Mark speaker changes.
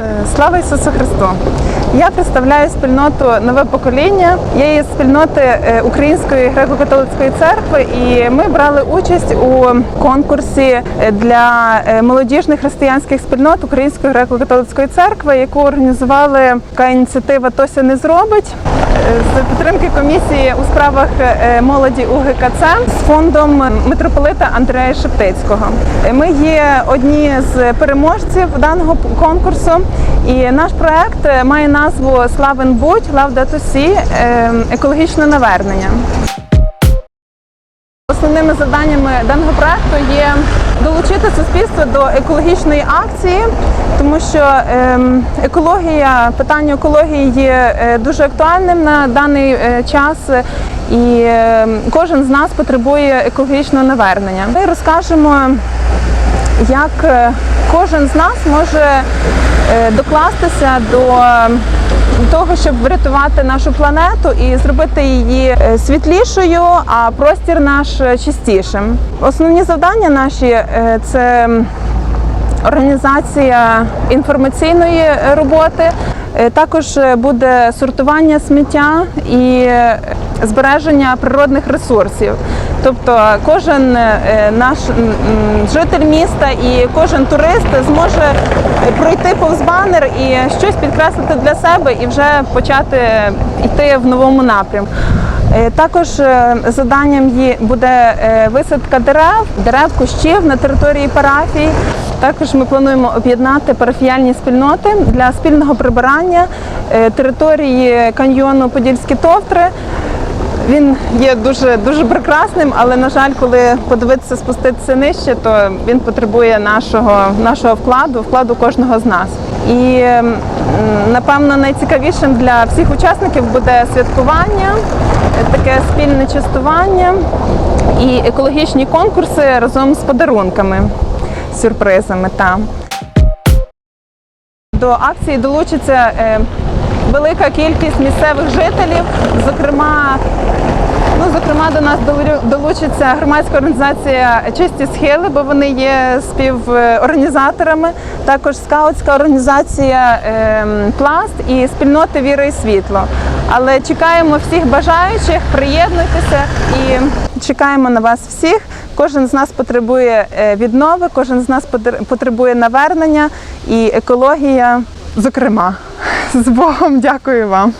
Speaker 1: Е, Слава Ісусу Христу! Я представляю спільноту нове покоління. Я є спільноти е, Української греко-католицької церкви, і ми брали участь у конкурсі е, для е, молодіжних християнських спільнот Української греко-католицької церкви, яку організували така ініціатива Тося не зробить з підтримки комісії у справах молоді УГКЦ з фондом митрополита Андрея Шептицького. Ми є одні з переможців даного конкурсу, і наш проект має назву Славен будь Лавдатусі екологічне навернення. Основними завданнями даного проекту є долучити суспільство до екологічної акції, тому що ем, екологія, питання екології є е, дуже актуальним на даний е, час. І ем, кожен з нас потребує екологічного навернення. Ми розкажемо, як е, кожен з нас може е, докластися до того, щоб врятувати нашу планету і зробити її е, світлішою, а простір наш чистішим. Основні завдання наші це організація інформаційної роботи. Також буде сортування сміття і збереження природних ресурсів. Тобто кожен е, наш житель міста і кожен турист зможе пройти повз банер і щось підкреслити для себе і вже почати йти в новому напрямку. Е, Також е, заданням буде висадка дерев, дерев, кущів на території парафій. Також ми плануємо об'єднати парафіяльні спільноти для спільного прибирання території каньйону Подільські товтри. Він є дуже дуже прекрасним, але на жаль, коли подивитися спуститися нижче, то він потребує нашого нашого вкладу, вкладу кожного з нас. І напевно найцікавішим для всіх учасників буде святкування, таке спільне частування і екологічні конкурси разом з подарунками, сюрпризами. Та. До акції долучиться е, велика кількість місцевих жителів, зокрема. Ну, зокрема, до нас долучиться громадська організація Чисті схили, бо вони є співорганізаторами. Також скаутська організація ем, Пласт і спільноти Віра і світло. Але чекаємо всіх бажаючих, приєднуйтеся і чекаємо на вас всіх. Кожен з нас потребує е, віднови, кожен з нас потр- потребує навернення і екологія, зокрема. З Богом, дякую вам.